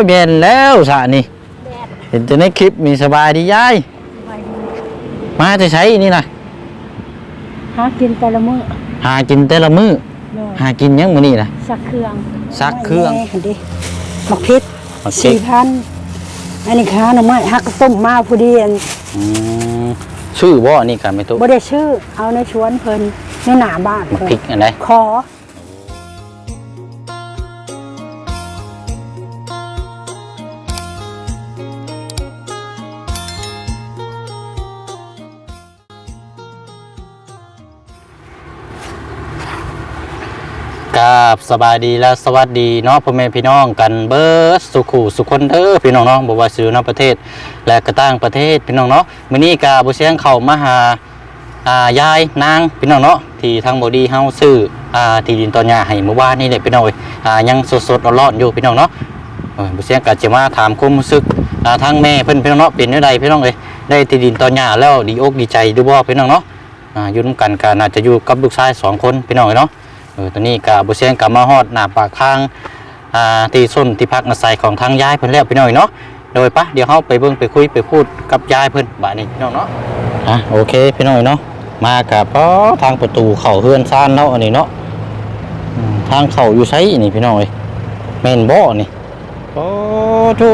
ยแม่นแล้วสะนี่แดดเห็นแต่ในคลิปมีสบายดียายไว้ดีมาจะใช้นี่นะหากินแต่ละมื้อหากินแต่ละมื้อเลยหากินหยังมื้อนี่นะสักเครื่องซักเครื่องแม่ดิหมักพริกมักพริสี่กพันอันนี้ค้าหน่อไม้ฮักต้มมาพอดีอันอืมชื่อบ่นี่กันไม่ตุบ่ได้ชื่อ เอาในชวนเพิ่นในหน้าบ้านมักเพิ่นพริกอันใดขอ บสบายดีและสวัสดีเนาะพ่อแม่พี่น้องกันเบิร์ดสุขุสุคนเด้อพี่น้องเนาะบ่ว่าสิอยู่ในประเทศ และก็ต่างประเทศพี่น้องเนาะมื้อนี้กาบ่เสียงเข้ามาหาอ่ายายนางพี่น้องเนาะที่ทางบอดีเฮาซื้ออ่าที่ดินตอนหญ้าให้เมื่อวานนี่แหละพี่น้องเอ้ยอ่ายังสดๆร้อนๆอยู่พี่น้องเนาะเออบ่เสียงก็จะมาถามความรู้สึกอ่าทางแม่เพิ่นพี่น้องเนาะเป็นจังไดพี่น้องเอ้ยได้ที่ดินตอนหญ้าแล้วดีอกดีใจดูบ่พี่น้องเนาะอ่าอยู่นํกันก็น่าจะอยู่กับลูกชายสองคนพี่น้องเอ้ยเนาะ เออตอนนี้กับบุเซียนกับมาฮอดหน้าปากข้างอ่าที่ส้นที่พักอาศัยของทางยายเพิ่นแล้วพี่น้อยเนาะโดยปะเดี๋ยวเฮาไปเบิ่งไปคุยไปพูดกับยายเพิ่นบัดนี้พี่น้องเนาะอะโอเคพี่น้อยเนาะมากับพอทางประตูเข้าเฮือนซ่านเนาะอันนี้เนาะอืมทางเข้าอยู่ไสนี่พี่น้อยแม่นบ่นี่โอ้ทู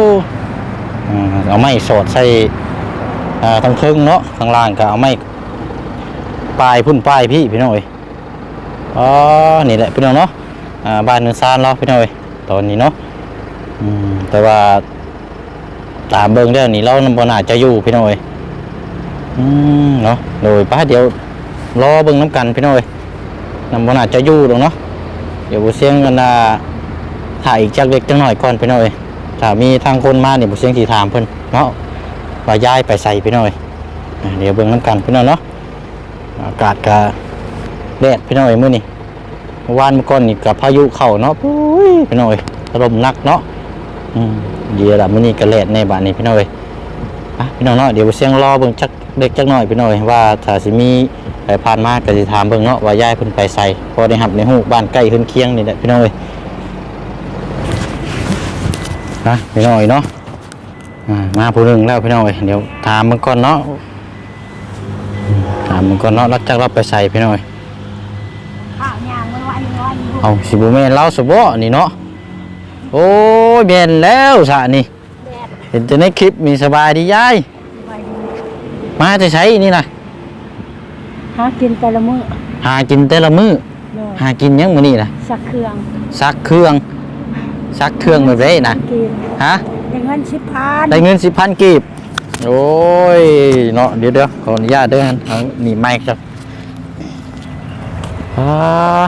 อืมเอาไม้สอดใส่อ่าทางเทิงเนาะข้างล่างก็เอาไม้ปลายพุ่นปลายพี่พี่น้อย อ๋อนี่แหละพี่น้องเนาะอ่าบ้านเนินซานเราพี่น้องเอ้ยตอนนี้เนาะอืมแต่ว่าตามเบิ่งเรื่องนี้เรานำบนาจะอยู่พี่น้องเอ้ยอืมเนาะโดยป้าเดี๋ยวรอเบิ่งน้ำกันพี่น้องเอ้ยนำบนาจะอยู่ตรงเนาะเดี๋ยวบุเสียงกันอ่าถ่ายอีกจักเล็กจักหน่อยก่อนพี่น้องเอ้ยถ้ามีทางคนมาเนี่ยบุเสียงสีถามเพิ่นเนาะว่าย้ายไปใส่พี่น้องเอ้ยเดี๋ยวเบิ่งน้ำกันพี่น้องเนาะอากาศก็ แดดพี่น้อยมื้อนี่วานเมื่อก่อนนี่กับพายุเข้าเนาะปุ้ยพี่น้อยลมหนักเนาะอืมเดี๋ยวละมื้อนี้ก็แลดในบ้านนี้พี่น้อยอะพี่น้องเนาะเดี๋ยวเสียงรอเบิ่งจักเด็กจักหน่อยพี่น้อยว่าถ้าสิมีไปผ่านมาก็สิถามเบิ่งเนาะว่ายายเพิ่นไปใส่พอได้รับในฮู้บ้านใกล้เพิ่นเคียงนี่แหละพี่น้อยนะพี่น้อยเนาะอ่ามาผู้หนึ่งแล้วพี่น้อยเดี๋ยวถามมันก่อนเนาะอืมถามมันก่อนเนาะรักจักรับไปใส่พี่น้อย ข้าวยางมันวันวันอยู่ เอาสิบุแม่นเล่าสุบ่นี่เนาะโอ้ยแม่นแล้วสะนี่แดดเห็นแต่ในคลิปมีสบายดียายไว้ดีมาจะใช้นี่นะหากินแต่ละมื้อหากินแต่ละมื้อเลยหากินหยังมื้อนี่นะสักเครื่องซักเครื่องซักเครื่องแบบนี้นะกินฮะได้เงินสิบพันได้เงินสิพันกีบโอ้ยเนาะเดี๋ยวเดี๋ยวขออนุญาตเด้อฮะเอาหนีไม้ครับอ่า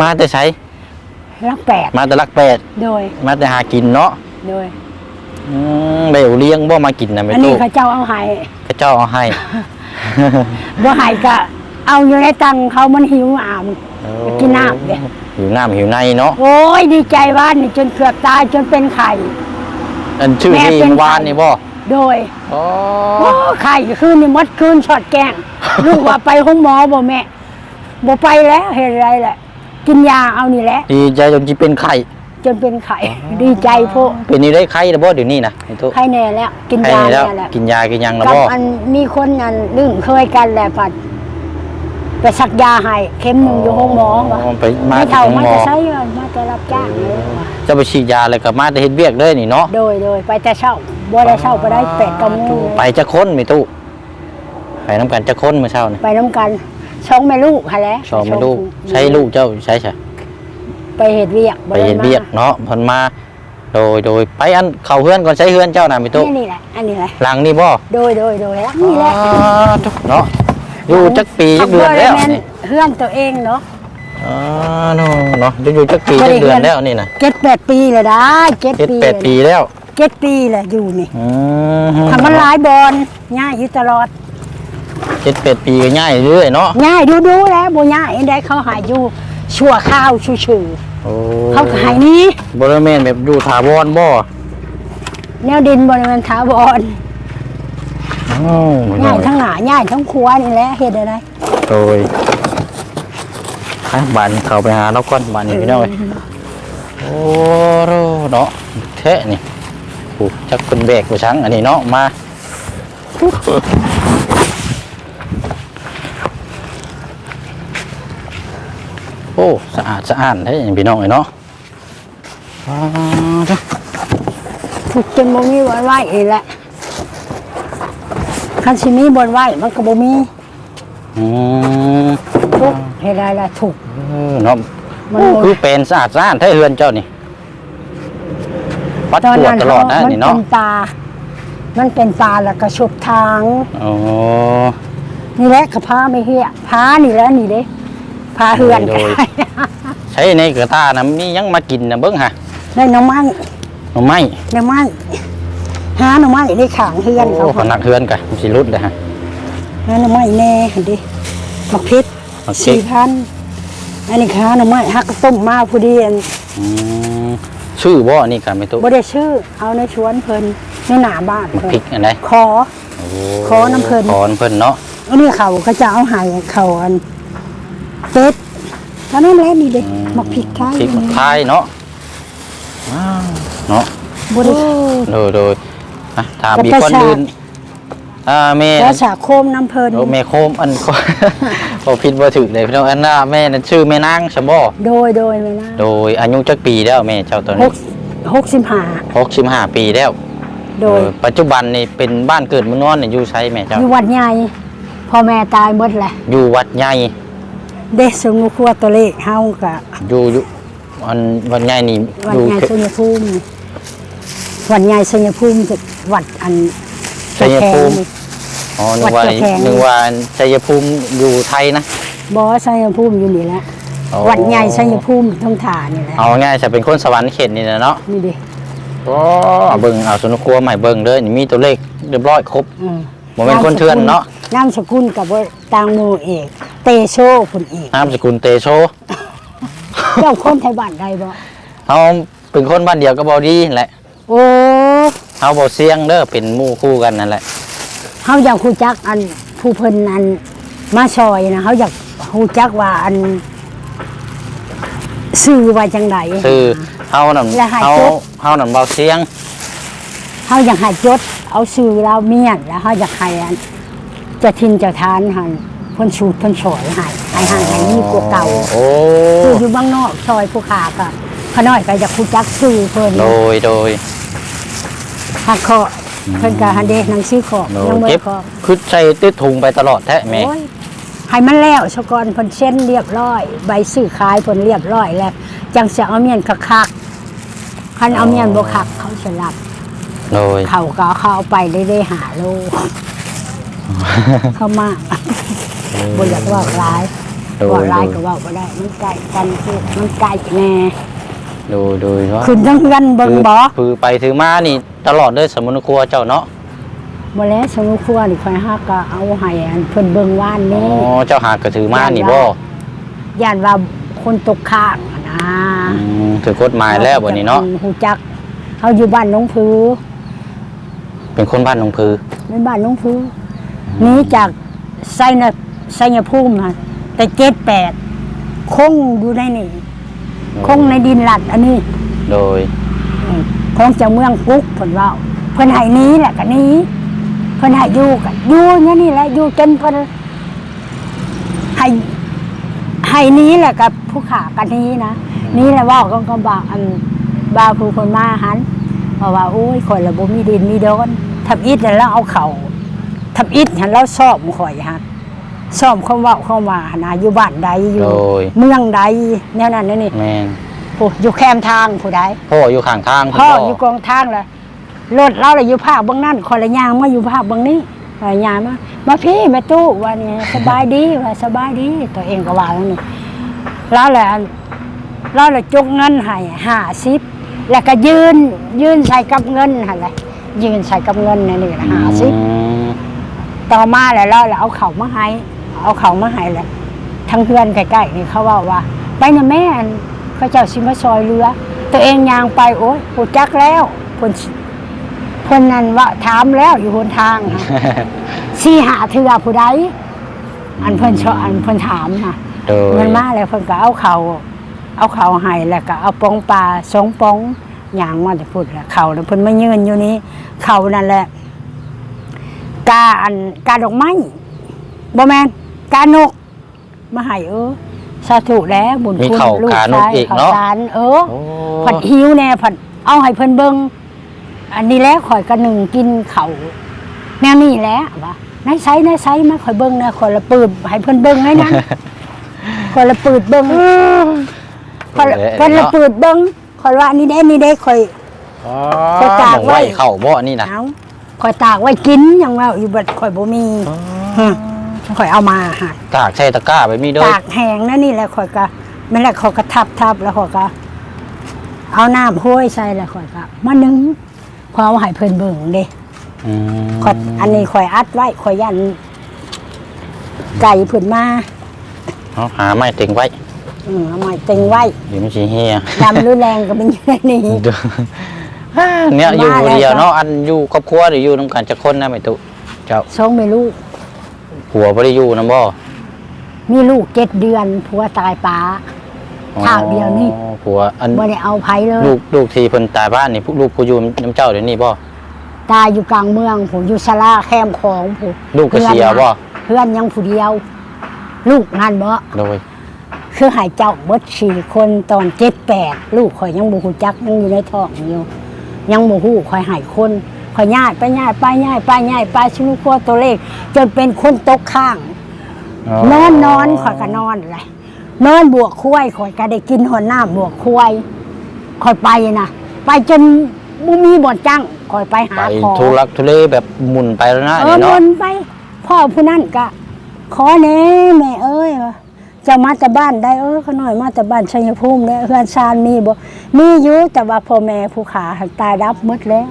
มาแต่ใช้รักแปดมาแต่ลักแปดโดย มาแต่หากินเนาะโดยอืมได้เลี้ยงบ่มากินนะไม่อันนี้ตู้เขาเจ้าเอาให้พระเจ้าเอาให้ บ่ให้ก็เอาอยู่ในตังเขามันหิวอ่าม กินน้ำเด้หิวน้ำหิวในเนาะโอ้ยดีใจว่านนี่จนเกือบตายจนเป็นไข่ อันชื่อแม่ที่เป็นเมื่อวานใครนี่บ่โดยอ๋อโอ้ไข่คืนนี่มดคืนช็อดแกง ลูกว่าไปห้องหมอบ่แม่บ่ไปแล้วเห็นไรแหละ กินยาเอานี่แหละดีใจจนจีเป็นไข่จนเป็นไข่ดีใจพวกเป็นนี่ได้ไข่แล้วบ่เดี๋ยวนี้นะไอ้ตุ๊ไข่แน่แล้ว กินไข่ยานี่แล้วแน่แล้วกินยากินยังแล้วกับบ่อันมีคนอันลึ่งเคยกันแหละผัดไปสักยาให้เข็มหนึงอยู่ห้องหมอว่ะไปมาไม่ที่เท่าห้องมาหมอจะใช้เงินมาจะรับจ้างเลยว่ะจะไปฉีดยาเลยกับมาแต่เฮ็ดเวียกเลยนี่เนาะโดยโดยไปแต่เช้าบ่ได้เช้าบ่ได้แปดกำมูไปจะค้นมีตู้ไปน้ำกันจะค้นเมื่อเช้านี่ไปน้ำกัน ช่องแม่ลูกค่ะแหล้วชอบไม่ลูกใช้ลูกเจ้าใช้ใช่ไปเฮ็ดเวียกไปเฮ็ดเวียกเนาะเพิ่นมา โดยโดยไปอันเข้าเฮือนก่อนใช้เฮือนเจ้าน่ะมีตู้นี่นี่แหละ อันนี้แหละ หลังนี่บ่โดยโดยโดยแล้วนี่แหละอ๋อทุกเนาะอยู่จักปีจักเดือนแล้วม่นี่เฮือนตัวเองเนาะอ๋อเนาะเนาะอยู่จักปีจักเดือนแล้วนี่นะเจ็ดแปดปีเลยได้เจ็ดเจ็ดปีแปดปีแล้วเจ็ดปีแหละอยู่นี่อืมทำมันหลายบอลง่ายอยู่ตลอด เจ็ดแปดปีก็ง่ายเรื่อยเนาะง่ายดูดูๆแล้วบ่ง่ายอันใดเขาหายอยู่ชั่วข้าวชื่อโอ้ๆเขาก็ใหายนี้บริเวณแบบอยู่ถาวรบ่แนวดินบริเวณถาวรอ้าวง่ายทั้งหน้าง่ายทั้งครัวนี่แหละเฮ็ดอะไรโดยอะบ้านเข้าไปหาเราก่อนบ้านนี้พี่น้อยโอ้โหเนาะแถท้นี่โอ้จักคนแบกบ่ชังอันนี้เนาะมา โอ้สะอาดสะอาดเด้พี่น้องเอ้ยเนาะว้าวเด้อถูกจนบ่มีบนไหวอีกแหละคันสิมีบนไหวมันก็บ่มีอืมทุกเฮ็ดได้ละถูกเออเนาะมันโอ้บ่คือเป็นสะอาดสะอาดแท้เฮือนเจ้านี่ปัดตอนกวดนั้นตลอดนะมันี่เป็เนาะนตามันเป็นตาแล้วก็ชุบทางโอ้นี่แหละกระพาไม่เฮียพานี่แหล้วนี่เด้ พาเฮือนโดก็ยได้ใช้ในกระตานะมียังมากินนะเบิ้งฮะได้หน้ำไม้หน่อไม้หน้ำไม้หาหน้ำไม้ได้ขางเฮือนโอ้เขาขนักเฮือนกันสิรุดเลยฮะ หาหน้ำไม้แน่เห็นดิมักเพชรมักพริสี่กพันอันนี้ค้าหน้ำไม้ฮักต้มมาผู้เดียนอืมชื่อบ่อนี่กันไม่ตู้บ่ได้ชื่อ เอาในชวนเพิ่นในหน้าบ้านมักเพิ่นพริกอันไหนขอโอ้ขอน้ำเพิ่น ขอน้ำเพิ่นเนาะ อันนี้เขาก็จะเอาให้เขาอัน เป็ดเท่านั้นแหละนี่เด้มักพริกไทยพริกมักไทยเนาะว้าวเนาะบ่ได้โดยโดยอะถามกับอีกประคนชาอื่นอ่าแม่แล้วสาโคมน้ำเพิ่นโอ้แม่โคมอันบ่ผิดบ่ถูกเลยพี่น้องอันน่ะแม่นั่นชื่อแม่นางใช่บ่โดยโดยไม่น่าโดยอายุจักปีแล้วแม่เจ้าตัวหนี้กหกสิบห้า65ปีแล้วโดยเออปัจจุบันนี่เป็นบ้านเกิดเมืองนอนเนี่ยอยู่ไสแม่เจ้าอยู่วัดใหญ่พ่อแม่ตายหมดแหละอยู่วัดใหญ่ เด็กสมุครัวตัวเลขเฮากะอยู่อยู่อันวัดใหญ่นี่วัอดยู่ใหญ่ชัยภูมิ วัดใหญ่ชัยภูมิจะวัดอันชัยภูมินี่อ๋อนึกว่าวัดเจ้าแพงนึกว่าชัยภูมิอยู่ไทยนะบอชัยภูมิอยู่นี่แหละอ๋อวัดใหญ่ชัยภูมิท้องถ่านี่แหละเอาง่ายจะเป็นคนสวรรค์เขตนี่นะเนาะนี่ดิโอ้เอาเบิ่งเอาสุนครัวใหม่เบิ่งเด้อนี่มีตัวเลขเรียบร้อยครบอืมบ่แม่นคนเถื่อนเนาะนามสกุลกับว่าตางโมเอก เตโชคุณเอกนามสกุลเตโชเจ้าคนไทยบ้านใดบ่เฮาเป็นคนบ้านเดียวกับเบาดีนั่นแหละโอ้เฮาบ่เสียงเด้อเป็นหมู่คู่กันนั่นแหละ เฮาอยากฮู้จักอันผู้เพิ่นอันมาซอยนะเฮาอยากฮู้จักว่าอันชื่อว่าจังได คือเฮานั่นและให้เฮาครบเฮานั่นเบาเสียง เฮาอยากให้จดเอาชื่อเราเมียนแล้วเฮาอยากให้อันเจะทินเจะทานหัน เพิ่นชูดเพิ่นฉอยให้ให้ห่างให้ดีกว่าเก่าโอ้คืออยู่บ้างนอกซอยผู้ขาก็ขน้อยก็อยากรู้จักชื่อเพิ่นโดยโดยหักเคาะเพิ่นก็หันเด้หนังสือขอบโดยังยบ่เก็ได้บขอบคือใส่ติดถุงไปตลอดแท้แม่โอ้ยให้มันแล้วซะก่อนเพิ่นเซ็นเรียบร้อย ใบซื้อขายเพิ่นเรียบร้อยแล้วจังสิเอาเมียนคักๆคันเอาเมียนบ่คักเขาสิรับโดยเขาก็เอาเขาเอาไปได้ได้หาโลเข้ามา บ่อยากเว่าร้ายโดยเว่าร้ายก็เว่าบ่ได้มันใกล้กันคือมันใกล้แน่โดยโดยเนาะขึ้นทั้งเงินเบิ่งบ่ คือไปถือมานี่ตลอดเลยสมุนครัวเจ้าเนาะบ่แล้วสมุครัวนี่ค่อยฮักก็เอาให้อันเพิ่นเบิ่งว่านอ๋อนี้เจ้าหากระถือมานี่บ่ย่านว่าคนตกข้างอะนะอืมถือกฎหมายแล้วบ่นี้เนาะฮู้จักเฮาอยู่บ้านหนองผือเป็นคนบ้านหนองพือเป็นบ้านหนองผือหนี้จากไสนะ ไสยภูมิน่ะแต่78คงอยู่ในนี่คงในดินหลัดอันนี้โดยอืมของเจ้าเมืองกุ๊กเพิ่นเว้าเพิ่นให้หนี้แหละก็หนี้ เพิ่นให้อยู่ก็อยู่อย่างนี้แหละอยู่จนเพิ่นให้ให้หนี้แหละกับผู้ขากันนี้นะหนี้แหละเว่าก็ก็บอกอันบาผู้คนมาหันเพราะว่าโอ้ยข่อยละบ่มีดินมีดอนทับอิฐนั่นแล้วเอาเข่าทับอิฐหันแล้วซ่อมข่อยฮะ ซ่อมคำเว่าเข้ามาหนนะอยู่บ้านใดอยู่ โดย เมืองใดแนวนั้นนั่นนี่แม่นผู้อยู่แคมทางผู้ใดพ่ออยู่ข้างทางพ่อคุณอยู่กองทางเลยรถเราเลยอยู่ภาคเบางนั่นคอยละยางมาอยู่ภาคเบางนี้คอยละยางมามาพี่แม่ตู้ว่านี่สบายดีว่าสบายดี ตัวเองก็ว่าแล้วนี่แล้วแหละเราเลยจุกเงินให้ห้าสิบแล้วก็ยืนยืนใส่กับเงินหันเลยยืนใส่กับเงินนี่นี่ห้าสิบอืมต่อมาแล้วเราเลยเอาเข่ามาให้ เอาเข่ามาให้แหละทั้งเพื่อนใกล้ๆนี่เขาว่าว่า ไปนะแม่นเขาเจ้าชิมาซอยเรือ ตัวเองยางไปโอ้ยปูจักแล้วคนคนนั้นว่าถามแล้วอยู่หนทางค่ะสี่หาเถื่อผู้ใดอันเพิ่นชออันเพิ่นถามค่ะโดยมันมาแล้วเพิ่นก็เอาเขาเอาเขาให้แล้วก็เอาปองปลาสองปองยางมาจะพูดแหละเขาแล้วเพิ่นมายืนอยู่นี้เขานั่นแหละกาอันกาดอกไม้บ่แมน กานก มาให้เออสาธุแล้วบุญมีคุณเข้าลูกกานกชายอีกเขาเนาะสารเออ โอ้ผัดหิวแน่ผัดเอาให้เพิ่นเบิงอันนี้แล้วข่อยกระหนึ่งกินเขาวแนวนี้แหล้ววะนายไซนายไซมาข่อยเบิงนะข่อยละปืดให้เพิ่นเบิงให้นั้นข่อยละปืดเบิงข่อยละเพิ่นละปืดเบิงข่อยว่าอันนี้ได้นี่ได้ข่อย อ๋อจะตากหม้องไว้ไว้เข้าบ่นี่นะเอาข่อยตากไว้กินอยังว่าอยู่บัดข่อยบ่มี ฮะ ข่อยเอามาหาตากใส่ตะกร้าไปมีเด้อตากแห้งนั่นนี่แหละข่อยก็ไม่นแหละข่อยก็ทับทับแล้วข่อยก็ เอาน้ำห้วยใส่แล้วข่อยก็มานึ่งพอเอาให้เพิ่นเบิ่งเด้อืมข่อยอันนี้ข่อยอัดไว้ข่อยยัน ไก่เพิ่นมาเอาหาไม้เต็งไว้อืมเอาไม้เต็งไว้เดี๋ยวมันสิเฮียดำรุนแรงก็เป็นอยู่ในนี้ เด้อเนี่ยอยู่ว่าแล้วเดียวครับเนาะอันอยู่ครอบครัวหรืออยู่นำกันจักคนนะแม่ตุเจ้าสองแม่ลูก ผัวบ่ได้อยู่นำบ่มีลูกเจ็ดเดือนผัวตายป้าข้าวเดียวนี่อ๋อผัวอันบ่ได้เอาไผเลยลูกลูกที่เพิ่นตายบ้านนี่พวกลูกผู้อยู่น้ำเจ้าเดี๋ยวนี้บ่ตายอยู่กลางเมืองผมอยู่ศาลาแคมป์ของผมลูกก็เสียบ่เพื่อนยังผู้เดียว ลูกงานบ่โดยคือหายเจ้าเบิดสี่คนตอนเจ็ดแปดลูกข่อยยังบ่ฮู้จักยังอยู่ในท้องอยู่ยังบ่ฮู้ข่อยหายคน ข่อยญาติไปญาติไปญาติไปญาติไปชิลูกครัวตัวเลข จนเป็นคนตกข้าง นอนนอนข่อยก็นอนเลยนอนบวกคุ้ยข่อยก็ได้กินหอนน้ำบวกคุ้ยข่อยไปนะไปจนบ่มีบ่อนจังข่อยไปหาไปของทุลักทุเลแบบหมุนไปแล้วนะเอนี่อเนาะวนไป พ่อผู้นั้นก็ขอแหน่แม่เอ้ยว่าจะมาแต่บ้านได้เออเขาหน่อยมาแต่บ้านชัยภูมิเนี่ยเพื่อนชาญมีบ่มีอยู่แต่ว่าพ่อแม่ผู้ขาหันตายรับหมดแล้ว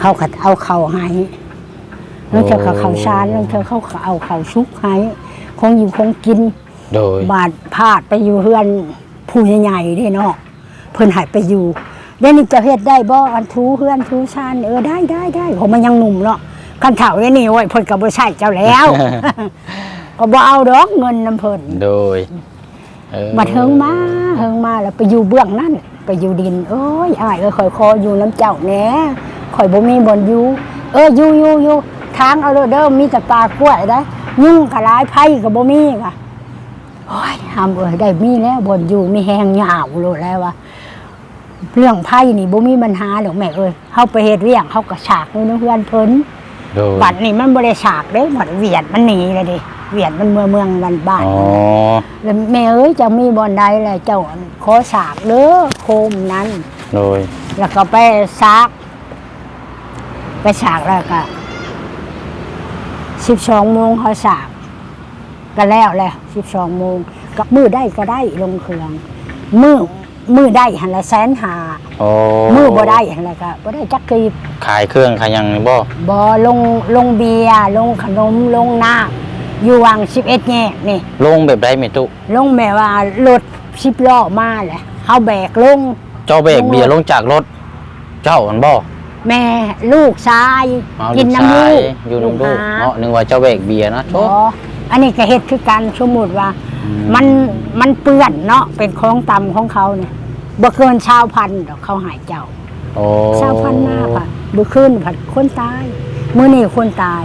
เขาก็เอาเขาให้แล้วเธอเขาเขาชานแล้วเธอเขาก็เอาเขาชุกให้คงอยู่คงกิน โดย บาดพาดไปอยู่เฮือนผู้ใหญ่ๆเด้เนาะเพิ่นใหายไปอยู่เดี๋ยวนี้จะเฮ็ดได้บ่อันทูเฮือนทูชานเออได้ได้ได้ผมมันยังหนุ่มเนาะคันเฒ่าเดี๋ยวนี้โอ้ยเพิ่นก็บ่ใช่เจ้าแล้ว ก็บ่เอาดอกเงินนํเพิ่นโดยออมาเฮิงมาเฮิงมาแล้วไปอยู่เบื้องนั่นไปอยู่ดินเอ้ยอ้ายเอ้ยข่อยคออยู่น้ำเจ้าแหน่ ข่อยบ่มีบ่อนอยู่เอออยู่อยู่อยู่ทางเอาเด้อเด้อมีแต่ปลากล้วยได้ยุ่งกะหลายไผก็บ่มีค่ะโอ้ยทำเอ้ยได้มีแล้วบนอยู่มีแหงยาวโลดแล้วว่าเรื่องไพ่นี่บ่มีปัญหาดอกแม่เอ้ยเฮาไปเฮ็ดเวียงเฮาก็ฉากอยู่ในเฮือนเพิ่นโดยบัดนี่มันบ่ได้ฉากเด้บัดเวียดมันหนีเลยดิเวียดมันเมืองเมืองบ้านบ้านอ๋อแล้วแม่เอ้ยจะมีบ่อนใดแหละเจ้าขอฉากเด้อโคมนั้นโดยแล้วก็ไปซาก ไปฉากแล้วก็12โมงเขาฉาก ก็แล้วแหละ12โมงก็มือได้ก็ได้ลงเครื่อง มือมือได้หันละแสนหาโอ้มือบ่ได้หันละก็บ่ได้จักกีบขายเครื่องขายหยังนี่บ่บ่ลงลงเบียร์ลงขนมลงน้ำอยู่วัง11แง่นี่ ลงแบบใดแม่ตุลงแม่ว่ารถ10ล้อมาแหละเฮาแบกลง เจ้าเบรกเบียร์ลงจากรถ เจ้ามันบ่ แม่ลูกชายเอากินน้ำลูลูกกชายอยู่น้ำลูกหาเนาะนึกว่าเจ้าเบรกเบียร์นะโชบ่อันนี้ก็เฮ็ดคือกันสมมุติว่า มันมันเปื้อนเนาะเป็นของตำของเขาเนี่ยบ่เกินชาวพันดอกเขาหายเจ้าโอ้ชาวพันมากอะบ่ขึ้นผัดคนตายมื้อนี้คนตาย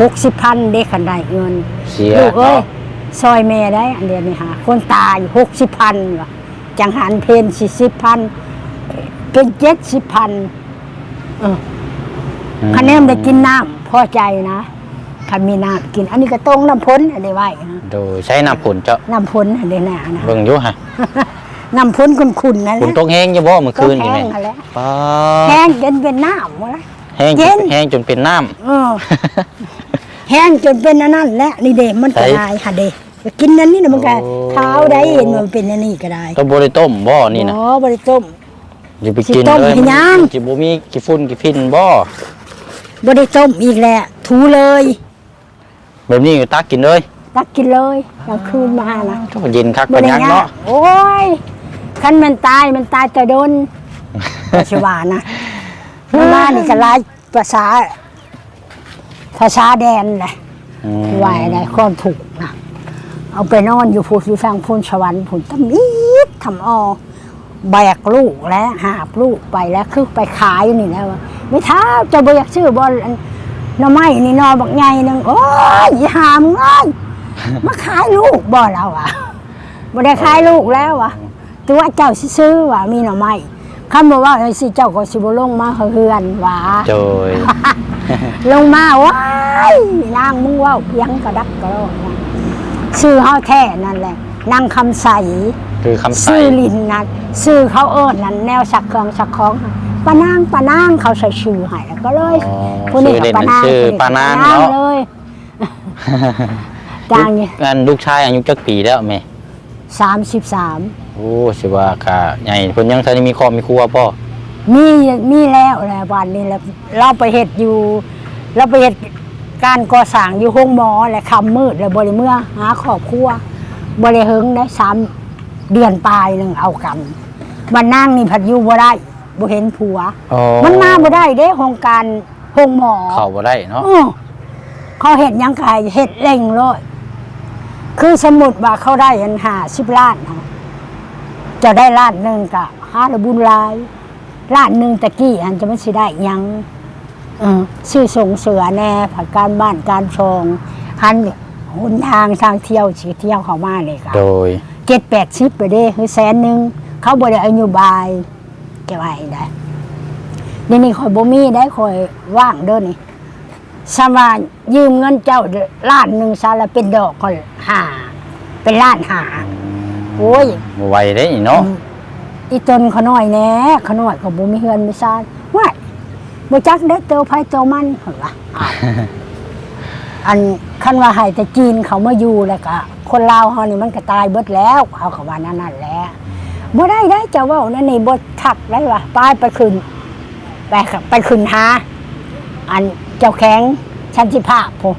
60พันเด็กคันได้เงินเสียลูกเอ้ยเนาะซอยแม่ได้ อันเดียวนี่หาคนตาย60พันว่ะจังหันเพน40พัน เป็น70พันเอออืมคะแนนได้กินน้ำพอใจนะคันมีน้ำกิน อันนี้ก็ตรงน้ำพ้นอันนี้ไว้นะโดยใช้น้ำผุนเจ้าน้ำพ้นอันนี้น่ะนะเบิ่งอยู่ฮะน้ำพ้นคุณๆนั่นแหฝนละตกแห้งอยู่บ่เมื่อก็คืนนี่แห้แม่งนั่นแหละป้าแห้งจนเป็นน้ำหมดละแห้งจเย็นนแห้งจนเป็นน้ำเออแห้งจนเป็นอันนั้นแหละนี่เด็มันก็ใส่ได้ค่ะเด็กกินนั่นนี่นะมันก็โอ้เท้าได้เห็นมันเป็นอันนี้ก็ได้ต้องบ่ได้ต้มบ่นี่นะอ๋อบริต้ม อย่าไปกินสิต้มเลยให้ยังสิบ่มีกี่ฝุ่นกี่ฟินบ่บริต้มอีกแหละถูเลยแบบนี้ก็ตักกินเลยตักกินเลยกลางคืนมานะก็เย็นคักบ่ปานได้ยังยาเนาะกโอ้ยคันมันตายมันตายแต่โดนปัจจุบันนะมันมานี่จะไล่ภาษา ภาษาแดนแหละ อืมไหวอะไรข้อนถูกนะเอาไปนอนอยู่พูดอยู่ฟังพูนสวรรค์พูนตำอีดทำออ แบกลูกแล้วหาบลูกไปแล้วคือไปขายนี่แล้วว่าไม่ท้าเจะบ่อยากซื้อบอลหน่อไม้นี่หนอบักใหญ่หนึงโอ้ยอย่าหามเง่ายมาขายลูกบ่แล้วอะบ่ได้ขายลูกแล้วอะตัวเจ้าสิซื้อว่ามีหน่อไม้คำบอกว่าเอ้ยสิเจ้าก็สิบ่ลงมาเฮือนว่าโดยลงมาว้ายนางมึงเว่าเพียงกระดักกระโดดนะชื่อเฮาแท้นั่นแหละนางคำใส คือคำใส่ชื่อลินนะชื่อเขาเอิญนั่นแนวสักเครื่องสักของปานางปานางเขาใส่ชื่อให้แล้วก็เลยอ๋อผู้นี้ชื่อกับเล่นปามันนางชื่อผู้ปานางกับเนาะเลยจางนี่อันลูกชายอายุจักปีแล้วแม่สามสิบสามโอ้สิว่ากะใหญ่เพิ่นยังทันได้มีครอบมีครัวพ่อมีมีแล้วแหละวันนี้แหละเราไปเห็ดอยู่เราไปเห็ดการก่อสร้างอยู่ห้องหมอแหละคำมืดเลยบริเมื่อหาครอบครัวบริเฮงได้สาม เดือนปลายหนึ่งเอากันมันนั่งนี่ผัดอยู่บ่ได้บ่เห็นผัว อ๋อมันมาบ่ได้เด้โครงการห้องหมอ เข้าบ่ได้เนาะอ้อเขาเห็ดหยังไงเห็ดเร่งเลยคือสมมุดว่าเขาได้อันหาสิบล้านค่ะจะได้ล้านหนึ่งกะห้าระบุญหลายล้านหนึ่งตะกี้อันจะไม่สิได้หยังเออชื่อส่งเสือแน่ผักการบ้านการชองหันหนทางทางเที่ยวสีเที่ยวเขามาเลยค่ะ โดย เจ็ดแปดชิปไปเด้คือแสนหนึ่งเขาบริอายุบายจะว่าให้ได้เดี๋ยวนี้คอยบ่มีได้คอยว่างเด้อนี่สมานยืมเงินเจ้าล้านหนึ่งซะแล้วเป็นดอกก็หาเป็นล้านหาโอ้ยบ่ไหวได้นี่เนาะอีตนเขาน้อยแหน่เขาน้อยเขาบ่มีเฮือนมีซานว่าบ่จักเด้อเตวไผเตวมันเห็นว่า อันคันว่าให้แต่จีนเขามาอยู่แล้วก็คนลาวเฮานี่มันก็ตายเบิดแล้วเขาก็ว่านั่นนั่นแหละบ่ได้ได้จะเว้านั่นนี่บ่ทักได้ว่าไปไปขึ้นไปไปขึ้นหาอันเจ้าแข็งชันสิภาคุ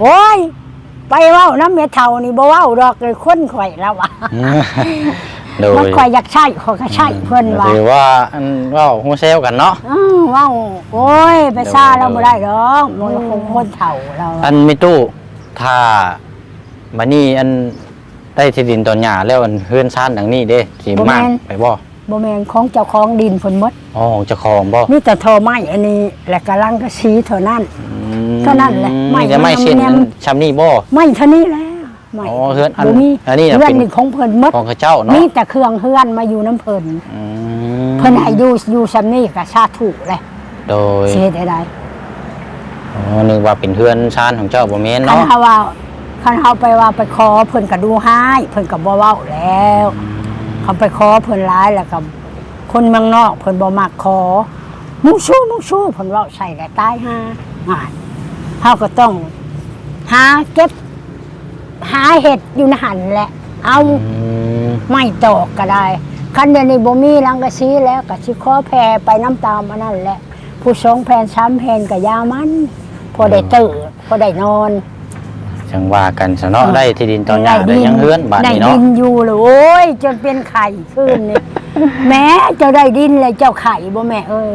โอ้ย ไปเว้าน้ำเมียเท่านี่บ่เว้าดอกเลยคนข่อยแล้วว่ะ โดมันยข่อยอยากใช่ข่อยก็ใช่เพิ่นว่าถือว่าอันเว้าฮู้เซลกันเนาะ อ้าวว้าวโอ้ยไปซ่าเราไม่ได้หรอกมันคงคนเถ่าเราอันมีตู้ถ้ามานี่อันได้ที่ดินตอนหญ้าแล้วอันเฮือนซ่านดังนี้เด้สิมากไปบ่บ่แมนของเจ้าของดินผลมดอ๋อเจ้าของบ่นี่แต่โทอไม้อันนี้และกำลังกระชีเท่านั้นอืมเท่านั้นแหละไม่จะไม่เช่นแนมชำนี่บ่ไม่เท่านี้แล้ วไม่อ๋อเฮือนอันบ่มีอันนี้น่ะเฮือนเป็นนี่ของเพิ่นหมดของเขาเจ้าเนาะมีแต่เครื่องเฮือนมาอยู่น้ำเพิ่นอืมเพิ่นให้อยู่อยู่ซำนี้ก็ชาถูกเลยโดยสิเฮ็ดได้อ๋อนึกว่าเป็นเฮือนซ่านของเจ้าบ่แม่นคันเนาะเฮาว่าคันเฮาไปว่าไปขอเพิ่นก็ดูให้เพิ่นก็บ่เว้าแล้วเขาไปขอเพิ่นร้ายแล้วก็คนเมืองนอกเพิ่นบ่มักขอมุงชู้มุงชู้เพิ่นเว้าใส่แล้วตายหาอ่านเฮาก็ต้องหาเก็บ หาเห็ดอยู่ในหันแหละ เอาอืมไม่ตอกก็ได้คันเดี๋ยวนี้บ่มีลังกะซีแล้วก็สิขอแพรไปน้ำตามอันนั้นแหละ ผู้สองแผ่นสามแผ่นก็ยามัน พอได้ตื่นพอได้นอน จังว่ากันซะเนาะได้ที่ดินตอนหญ้าได้ยังเฮือนบาดได้นี้ดิเนาะนอยู่เลยโอ้ยจนเป็นไข่ขึ้นนี่ แม่เจ้าได้ดินเลยเจ้าไข่บ่แม่เออ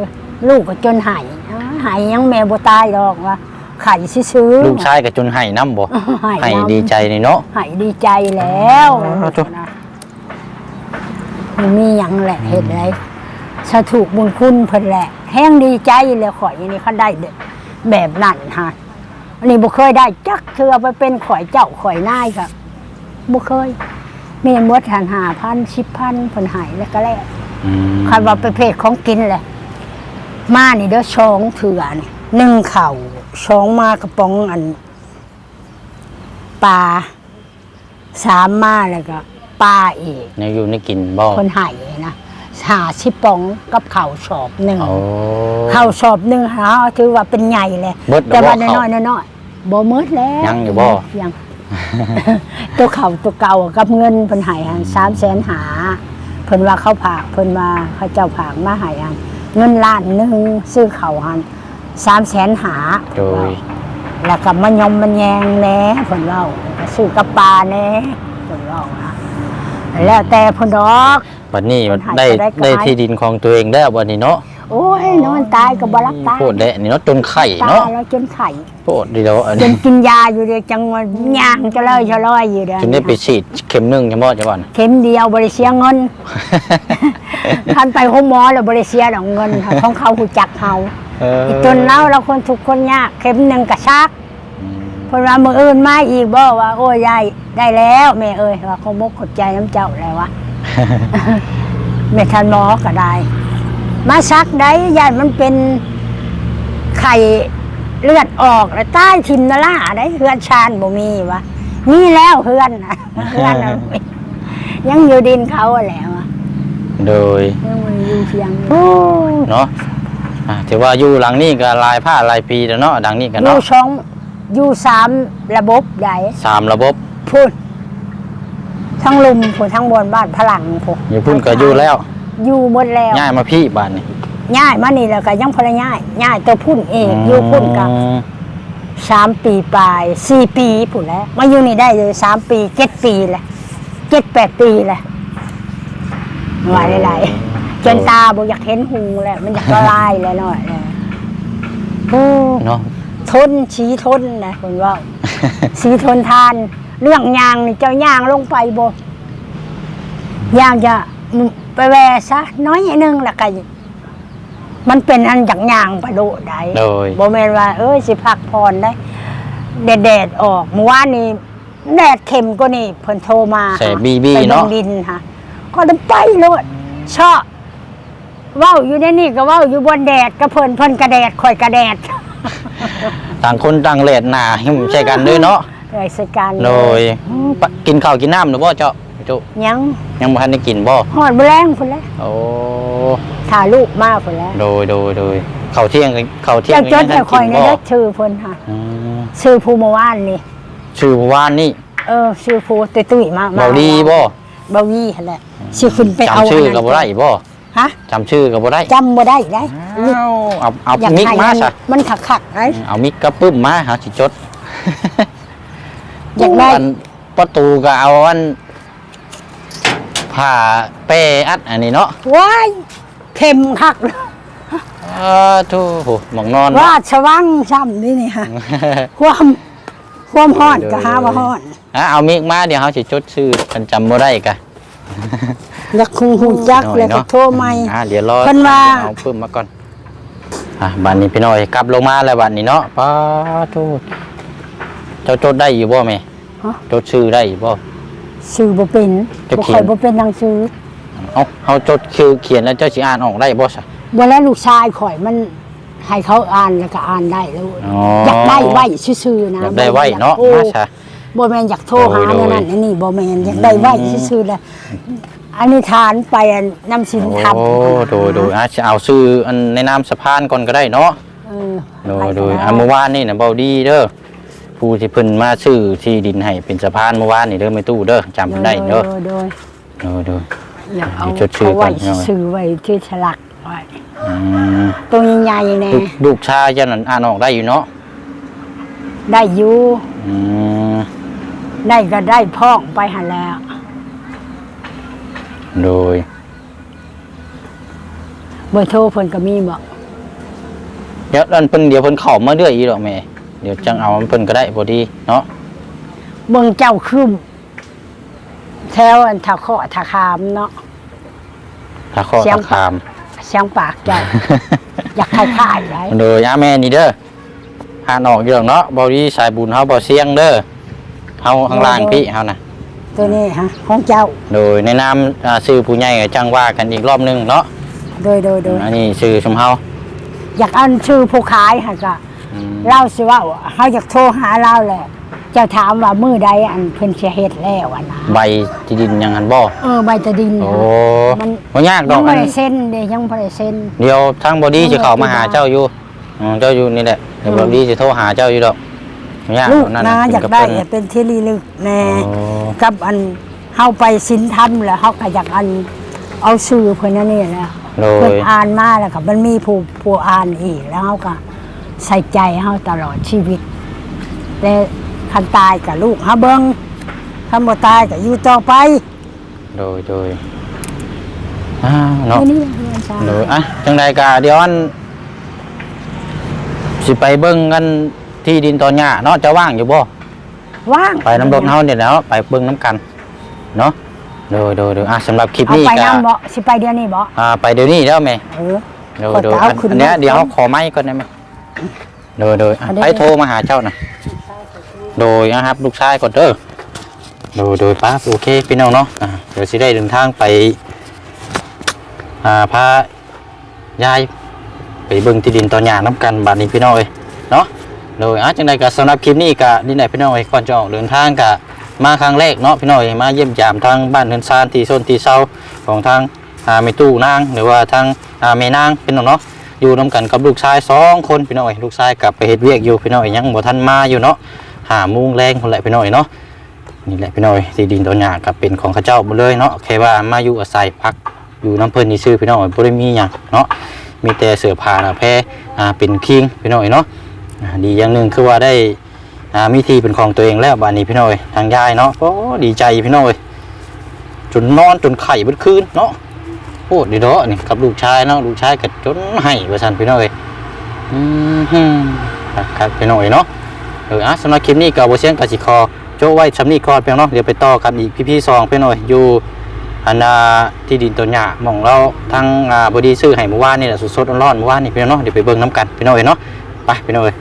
ลูกก็จนหายอ้าหายยังแม่บ่ตายดอกว่า ไข่ซื้อๆลูกชายก็จนให้น้ำบ่ให้ให้นำดีใจนี่เนาะหายดีใจแล้วอ๋อจ้ะนะมันมีหยังแหละเห็นไรสะถูกบุญคุณเพิ่นแหละแห้งดีใจเลยข่อยนี่เขาได้แบบนั้นฮะอันนี้บ่เคยได้จักเธอไปเป็นข่อยเจ้าข่อยนายกับบ่เคยมีหมดหันหาพันสิบพันเพิ่นใหายแล้วก็แล้วอืมคันว่าประเภทของกินแหละมานี่เด้อช้องเถื่อนี่ หนึ่งเข่าช้องมากระป๋องอันปลาสามมาแล้วก็ปลาอีกในอยู่ในกินบ่คนใหายนะหาชิปองกับเข่าวสอบหนึ่งโอ้เข่าวสอบหนึ่งหาถือว่าเป็นใหญ่เลยเบิดแต่ว่าบ่น้เข้าอยๆน้อยๆบ่เมิดแล้วยังอยู่บ่ยังตัวเข่าตัวเก่ากับเงินเพิ่นใหายสามแสนหาเพิ่นว่าเขาผากเพิ่นมาเขาเจ้าผากมาใหายอันเงินล้านหนึ่งซื้อเข่าวหัน สามแสนหาโดย แล้วก็มันยมมันแยงแหน่เพิ่นเล่าก็ซื้อกับปลาแหน่เพิ่นเล่านะแล้วแต่เพิ่นดอกบัดนี้คนหายได้ก็ได้ก็ได้หาย ที่ดินของตัวเองแล้วบัดนี้เนาะโอ้ยนอนตายก็บ่รักตายโพดแดะนี่เนาะจนไข่ตาเนาะแล้วจนไข่โพดดีแล้วอันจนี้นกินยาอยู่เดียวจังว่าย่างจะเลยจะลอยอยู่เดียวจนได้ไปฉีดเข็มหนึงจังบ่จังบ่เข็มเดียวบริเสียเงินคันไปโฮมหมอแล้วบริเซียดอกเงินค่ะของเขาหูจักเฮาเอออีกจนเราเราคนทุกข์คนยากเข็มหนึ่งกระชักอืมเพนว่ามืออื่นมาอีกบ่ว่า โอ้ยยายได้แล้วแม่เอ้ยว่าคงบกขดใจน้ำเจ้าแล้ววะแม่ทันหมอก็ได้ มาซักได้ยายมันเป็นไข่เลือดออกแล้วใต้ทิมนาล่าได้เฮือนชานบ่มีวะมีแล้วเฮือนนะเฮือนน่ะมียังอยู่ดินเขาอะแหล้วอะโดยยังมันอยู่เพียงโอ้เนาะ อะถือว่าอยู่หลังนี้ก็หลายผ้าหลายปีแล้วเนาะดังนี้กันอยู่เนาะช่องอยู่สามระบบใหญ่สามระบบ พูดทั้งลุมพูดทั้งบนบ้านพลังพูดอยู่พุ่นก็อยู่แล้วอยู่หมดแล้วย้ายมาพี่บ้านนี่ง่ายมานี่แล้วก็ยังพลง่ายง่ายตัวพุ่นเองอยู่พุ่นกับอืมสามปีปลายสี่ปีพุ่นแล้วมาอยู่นี่ได้เลยสามปีเจ็ดปีแหละเจ็ดแปดปีแหละว่าหลายๆ จนตาบอยากเห็นหูแหละมันอยากละลายแล้วหน่อยเลยโอ้เนาะทนชี้ทนนะคนว่าสีทนทาน เรื่องยางนี่เจ้ายางลงไปบ่ยางจะไปแวซะน้อยหนึงและกันมันเป็นอันจากยางไปโดดได้โดยบ่แม่นว่า เอ้ยสิพักพรได้แดดแดดออกเมื่อวานนี้แดดเข็มก็นี่เพิ่นโทรมาใส่ค่ะบีบีไปเนาะงดินค่ะก็ต้องไปโลดชอบ เว้าอยู่ในนี่ก็เว้าอยู่บนแดดก็เพิ่นเพิ่นกระแดดข่อยกระแดดต่างคนต่างเลดหน้าหิมใช่กันด้วยเนาะเลยสการโดยปะกินข้าวกินน้ำหรือบ่เจ้าจุยังยังบ่ทันได้กินบ่หอดแมลงพุ่นแล้วโอ้ถ่ายรูปมาพุ่นแล้วโดยโดยโดยข้าวเที่ยงก็ข้าวเที่ยจะงจดก็ให้ยังคอยในบ่เล็กชื่อเพิ่นค่ะอืมชื่อภูเมอวานนี่ชื่อวานนี่เออชื่อภูตุ้ยตุ้ยๆมามาเบาดีบ่เบาดีหั่นแหละสิขึ้นไปเอาจำชื่อนั้นก็บ่ได้บ่ ฮะจำชื่อก็บ่ได้จำบ่ได้ได้อ้าวเอาเอาอยากมิกให้มาซะมันขักๆไอ้เอามิกกับปึ้มมาหาสิจดอยากได้นประตูก็เอาอันผ้าเป้อัดอันนี้เนาะว้ายเข็มคักเออทูโหหมองนอนราชวังซ้ำนี่นี่ฮะความความฮ้อนก็หาว่าฮ้อนอะเอามิกมาเดี๋ยวเขาสิจดชื่อกันจำบ่ได้กะ อยากคงหูจักหน่อยแล้วก็เนาะโทรใหม่อะเดี๋ยวรอเพิ่นว่าเอาปึ้มมาก่อนอะบัดนี้พี่น้อยกลับลงมาแล้วบัดนี้เนาะป้าทูเจ้าจดได้อยู่บ่แม่ฮะ จดชื่อได้อยู่บ่ชื่อบ่เป็นจะบ่เขีค่ยอนยบ่เป็นหนังสือเอาเขาจดคือเขียนแล้วเจ้าสิอ่านออกได้บ่ซะ บ่แล้วลูกชายข่อยมันให้เขาอ่านแล้วก็อ่านได้แล้วอ๋ออ ยากได้ไว้ซื่อๆนะอยากได้ไว้เนาะโอ้มาซะ บ่แม่นอยากโทรหาโดยแนวนั้นอันนี้บ่แม่นอยากได้ไว้ซื่อๆแหละ อันนี้ทานไปอันนำสินธรรมโอ้โดยโดยอาจจะเอาซื้ออันในนามสะพานก่อนก็ได้เนาะเออโดยไปโดยก็อะเมื่อวานนี่นะเบาดีเด้อผู้ที่เพิ่นมาซื้อที่ดินให้เป็นสะพานเมื่อวานนี่เด้อไม่ตู้เด้อจำได้เด้อโดยโดยโดยโดยอยากเอาจดชื่อเอาไว้ก่อนเอาไว้ซื้อไว้ที่ฉลักไว้อืมตัวใหญ่ๆแน่ลูกลูกชายเจ้านั้นอ่านออกได้อยู่เนาะได้อยู่อืมได้ก็ได้พ่องไปหันแล้ว โดย เบอร์โทรเพิ่นก็มีบอกเดี๋ยวอันเพิ่นเดี๋ยวเพิ่นเข้ามาเรื่อยอีดอกแม่ เดี๋ยวจังเอาเพิ่นก็ได้พอดีเนาะเบิ่งเจ้าคืมแถวอันทาเคาะทาคามเนาะถ้าข้อเสียง ตะคาม เสียงปากเจ้า อยากคล้ายๆได้โดยอาแม่นี่เด้ออ่านออกอยู่ดอกเนาะเบาดีสายบุญเฮาบ่เสียงเด้อเฮาข้างล่างพี่เฮานะ ตัวนี้ฮะของเจ้า โดยในนามอ่าชื่อผู้ใหญ่ก็จังว่ากันอีกรอบหนึงเนาะโดยโดยโดยอันนี้ชื่อชุมเฮาอยากอันชื่อผู้ขายฮะก็อืมเล่าสิว่าเฮาอยากโทรหาเราแหละเจ้าถามว่ามื้อใดอันเพิ่นสิเฮ็ดแล้วอะนะใบที่ดินยังหันบ่เออใบตะดินโอ้น่ะมันบ่ยากดยัองกบ่อันได้เซ็นเด้ยังบ่ได้เซ็นเดี๋ยวทางบอดี้ยังจะเข้ามาหาไม่ได้เจ้าอยู่อืมเจ้าอยู่นี่แหละเดี๋ยวอืบมอดี้จะโทรหาเจ้าอยู่ดอกบ่ ยากลูกดนั่นนะน่ะอยากเป็นได้เพิ่นเป็นที่ระลึกแน่โอ้กับอันเฮาไปสินธรรมแล้วเฮาก็อยากอันเอาชื่อเพิ่นนั่นนี่แหละโดเพิ่ยนอ่านมาแล้วก็มันมีผู้ผู้อ่านอีกแล้วเฮาก็ใส่ใจเฮาตลอดชีวิต แต่คันตายกับลูกเฮาเบิ่งคันบ่ตายก็อยู่ต่อไปโดยโดยอ้าวเนาะ แค่นี้แหละเพื่อนจ้าโดยอะจังใดกะเดี๋ยวอันสิไปเบิ่งกัน ที่ดินตอนหญ้าเนาะจะว่างอยู่บ่ว่างไปน้ำรถเฮาเนี่ยแหล้วไปเบิ่งน้ำกันเนาะโดยโดยโดยอะสำหรับคลิปเอานี้ไปก็นำบ่สิไปเดี๋ยวนี้บ่อ่าไปเดี๋ยวนี้แล้วแม่เออ โดยขอโดยเท้าอันขึ้นอันเนี้ยมาเดี๋ยวเขาขอไม้ก่อนได้ไหมโดยโดยอะอันนี้ให้โทรมาหาเจ้านะโดยนะครับลูกชายก่อนเด้อโดยโดยป้าโอเคพี่น้องเนาะอะเดี๋ยวสิได้เดินทางไปอ่าพายายไปเบิ่งที่ดินตอนหย่างน้ำกันบัดนี้พี่น้องเอ้ยเนาะ โดยอะจังใดก็สำหรับคลิปนี้ก็นี่แหละพี่น้องเอ้ก่อนจะออกเดินทางก็มาครั้งแรกเนาะพี่น้องเอ้ยมาเยี่ยมยามทางบ้านเนินซานที่โซนที่เซาของทางอ่าเมตู้นางหรือว่าทางอ่าเมนางพี่น้องเนาะอยู่นำกันกับลูกชายสองคนพี่น้อยลูกชายกลับไปเฮ็ดเวียกอยู่พี่น้อยยังบ่ทันมาอยู่เนาะหามุงแรงคนแหละพี่น้อยเนาะนี่แหละพี่น้อยที่ดินตัวหญ้ากับเป็นของข้าเจ้าหมดเลยเนาะแค่ว่ามาอยู่อาศัยพักอยู่น้ำเพิ่นนี่ซื่อพี่น้อยบ่ได้มีหยังเนาะมีแต่เสื้อผ้าหน้าแพรอ่าเป็นคิงพี่น้อยเนาะ ดีอย่างหนึ่งคือว่าได้มีที่เป็นของตัวเองแล้วบัดนี้พี่น้อยทางยายเนาะโอ้ดีใจพี่น้อยจนนอนจนไข้เบิดคืนเนาะโอ้ดีเนาะนี่กับลูกชายเนาะลูกชายก็จนให้ว่าซั่นพี่น้อยอืมฮึครับครับพี่น้อยเนาะเอออะสำหรับคลิปนี้ก็บ่เสียงกสิคอโจ้ไว้ซำนี้ก่อนเพียงเนาะเดี๋ยวไปต่อกันอีกพี่ๆสองพี่น้อยอยู่อันน่ะที่ดินตัวหญ้าหม่องเราทั้งอ่าบดีซื้อให้เมื่อวานนี่แหละสดๆร้อนๆเมื่อวานนี่พี่น้องเนาะเดี๋ยวไปเบิ่งน้ำกันพี่น้อยเนาะไปพี่น้อย